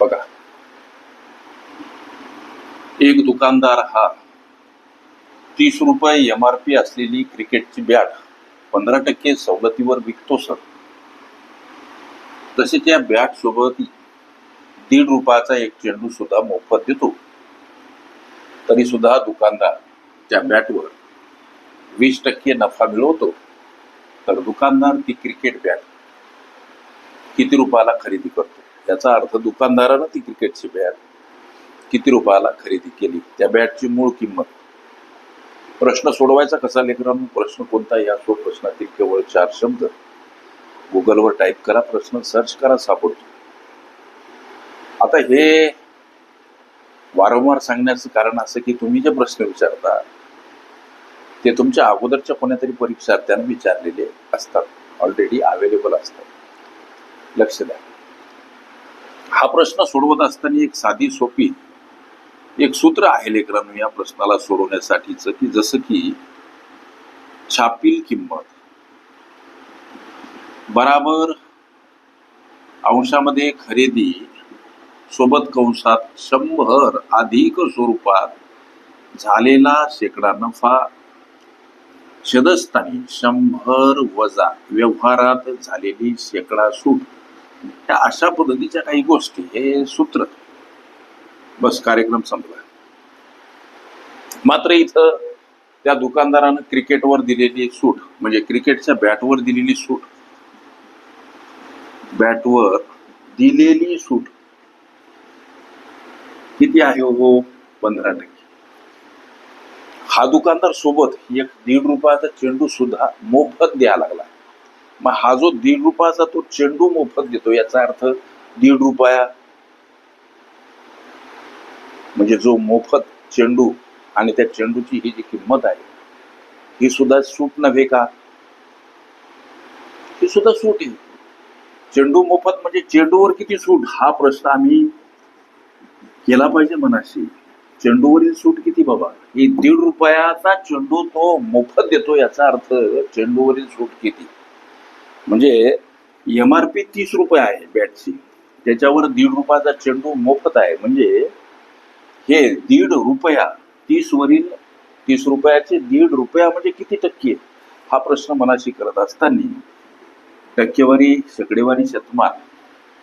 बघा. एक दुकानदार हा तीस रुपये एम आर पी असलेली क्रिकेटची बॅट पंधरा टक्के सवलतीवर विकतो सर. तसेच या बॅट सोबत दीड रुपयाचा एक चेंडू सुद्धा मोफत देतो. तरी सुद्धा दुकानदार त्या बॅटवर वीस टक्के नफा मिळवतो. तर दुकानदार ती क्रिकेट बॅट किती रुपयाला खरेदी करतो? त्याचा अर्थ दुकानदारानं ती क्रिकेटची बॅट किती रुपयाला खरेदी केली? त्या बॅटची मूळ किंमत. प्रश्न सोडवायचा कसा लेकरांनो? प्रश्न कोणता या सो प्रश्नातील केवळ चार शब्द. गुगलवर टाईप करा प्रश्न सर्च करा सापडतो. आता हे वारंवार सांगण्याचं कारण असं की तुम्ही जे प्रश्न विचारता ते तुमच्या अगोदरच्या कोण्यातरी परीक्षार्थ्यांना विचारलेले असतात. ऑलरेडी अवेलेबल असतात. लक्ष द्या. हा प्रश्न सोडवत असताना एक साधी सोपी एक सूत्र आहे लेकरांनो या प्रश्नाला सोडवण्यासाठीच की जसं की छापील किंमत. बराबर अंशामध्ये खरेदी सोबत कंसात शंभर अधिक स्वरूपात झालेला शेकडा नफा शदस्थानी शंभर वजा व्यवहारात झालेली शेकडा सूट. त्या अशा पद्धतीच्या काही गोष्टी हे सूत्र. बस कार्यक्रम संपला. मात्र इथं त्या दुकानदारानं क्रिकेटवर दिलेली सूट म्हणजे क्रिकेटच्या बॅटवर दिलेली सूट बॅटवर दिलेली सूट किती आहे हो? पंधरा टक्के. हा दुकानदार सोबत एक दीड रुपयाचा चेंडू सुद्धा मोफत द्यायला लागला. मग हा जो दीड रुपयाचा तो चेंडू मोफत देतो याचा अर्थ दीड रुपया. म्हणजे जो मोफत चेंडू आणि त्या चेंडूची ही जी किंमत आहे ही सुद्धा सूट नव्हे का? ही सुद्धा सूट आहे. चेंडू मोफत म्हणजे चेंडूवर किती सूट? हा प्रश्न आम्ही केला पाहिजे मनाशी. चेंडूवरील सूट किती बाबा? ही दीड रुपयाचा चेंडू तो मोफत देतो याचा अर्थ चेंडूवरील सूट किती? म्हणजे एम आर पी तीस रुपये आहे बॅटची त्याच्यावर दीड रुपयाचा चेंडू मोफत आहे. म्हणजे हे दीड रुपया तीसवरील तीस रुपयाचे दीड रुपया म्हणजे किती टक्के? हा प्रश्न मनाशी करत असताना टक्केवारी शेकडेवारी शतमान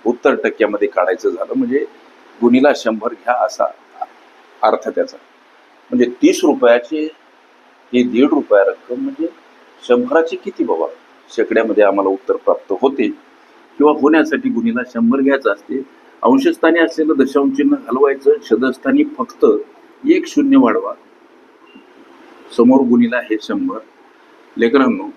उत्तर टक्क्यामध्ये काढायचं झालं. म्हणजे गुणीला शंभर घ्या असा अर्थ त्याचा. म्हणजे तीस रुपयाचे हे दीड रुपया रक्कम म्हणजे शंभराची किती बाबा? शेकड्यामध्ये आम्हाला उत्तर प्राप्त होते किंवा होण्यासाठी गुणीला शंभर घ्यायचं असते. अंशस्थानी असलेलं दशांश चिन्ह घालवायचं. शदस्थानी फक्त एक शून्य वाढवा. समोर गुणीला हे शंभर. लेकरांनो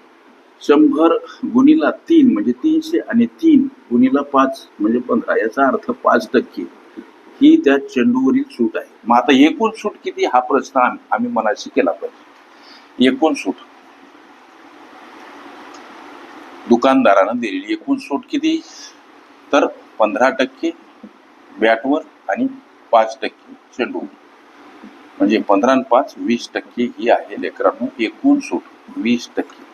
शंभर गुणीला तीन म्हणजे तीनशे आणि तीन गुणीला पाच म्हणजे पंधरा याचा अर्थ पाच टक्के. ही त्या चेंडूवरील सूट आहे. मग आता एकूण सूट किती? हा प्रश्न आम्ही मनाशी केला पाहिजे. एकूण सूट दुकानदारानं दिलेली एकूण सूट किती? तर पंधरा टक्के बॅटवर आणि पाच टक्के चेंडू. म्हणजे पंधरा आणि पाच वीस टक्के ही आहे लेकरांनो एकूण सूट वीस टक्के.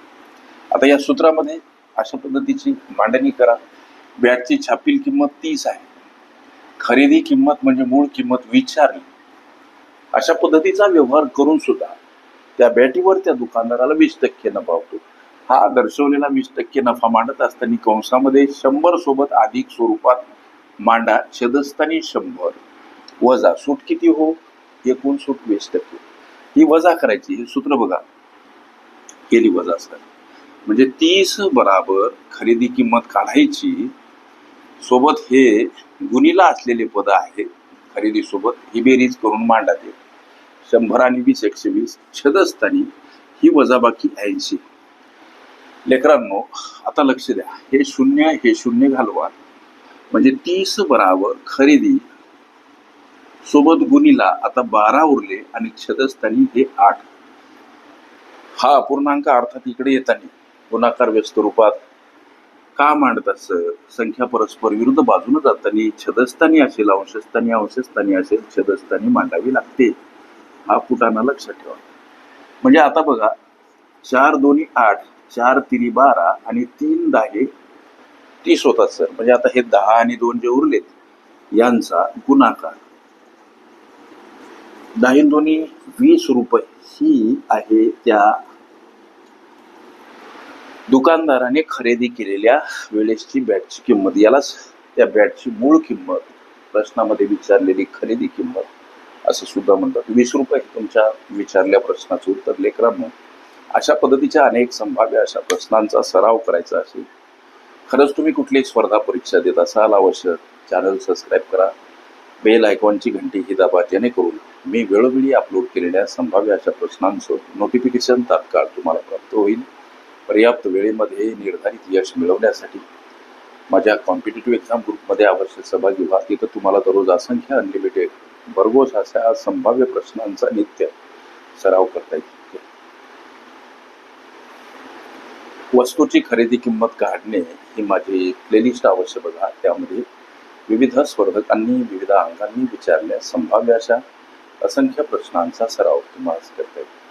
आता या सूत्रामध्ये अशा पद्धतीची मांडणी करा. बॅटची छापील किंमत तीस आहे. खरेदी किंमत म्हणजे मूळ किंमत विचारली. अशा पद्धतीचा व्यवहार करून सुद्धा त्या बॅटीवर त्या दुकानदाराला वीस टक्के नफा होतो. हा दर्शवलेला वीस टक्के नफा मांडत असताना कंसामध्ये शंभर सोबत अधिक स्वरूपात मांडा छेदस्थानी शंभर. वजा सूट किती हो? एकूण सूट वीस टक्के. ही वजा करायची हे सूत्र बघा. केली वजा सर म्हणजे तीस बराबर खरेदी किंमत काढायची सोबत हे गुणीला असलेले पद आहे खरेदी सोबत ही बेरीज करून मांडा ते. शंभर आणि वीस एकशे वीस छदस्थानी ही वजाबाकी ऐंशी. लेकरांनो आता लक्ष द्या. हे शून्य हे शून्य घालवा. म्हणजे तीस बराबर खरेदी सोबत गुणीला आता बारा उरले आणि छदस्थानी हे आठ. हा अपूर्णांक अर्थात इकडे येताना गुणाकार व्यस्त रूपात का मांडतात सर? संख्या परस्पर विरुद्ध बाजूने जाताना छदस्थानी असेल अंशस्थानी अंशस्थानी असेल छदस्थानी मांडावी लागते. हा फुटाणा लक्षात ठेवा. म्हणजे आता बघा चार दोन्ही आठ चार तिरी बारा आणि तीन दहा तीस होतात सर. म्हणजे आता हे दहा आणि दोन जे उरलेत यांचा गुणाकार. दहा दोन्ही वीस रुपये ही आहे त्या दुकानदाराने खरेदी केलेल्या वेळेसची बॅटची किंमत. यालाच त्या बॅटची मूळ किंमत प्रश्नामध्ये विचारलेली खरेदी किंमत असं सुद्धा म्हणतात. वीस रुपये तुमच्या विचारल्या प्रश्नाचं उत्तर लेकरांनो. अशा पद्धतीच्या अनेक संभाव्य अशा प्रश्नांचा सराव करायचा असेल खरंच तुम्ही कुठलीही स्पर्धा परीक्षा देत असाल आवश्यक चॅनल सबस्क्राईब करा. बेल आयकॉनची घंटी ही दाबा जेणेकरून मी वेळोवेळी अपलोड केलेल्या संभाव्य अशा प्रश्नांचं नोटिफिकेशन तात्काळ तुम्हाला प्राप्त होईल. पर्याप्त वेळेमध्ये निर्धारित यश मिळवण्यासाठी माझ्या कॉम्पिटेटिव्ह एक्झाम ग्रुपमध्ये अवश्य सहभागी व्हा. तिथं तुम्हाला दररोज असंख्य अनलिमिटेड भरघोस अशा संभाव्य प्रश्नांचा नित्य सराव करता येईल. वस्तूची खरेदी किंमत काढणे ही माझी प्लेलिस्ट अवश्य बघा. त्यामध्ये विविध स्पर्धकांनी विविध अंगांनी विचारल्या संभाव्य अशा असंख्य प्रश्नांचा सराव तुम्हाला करता येईल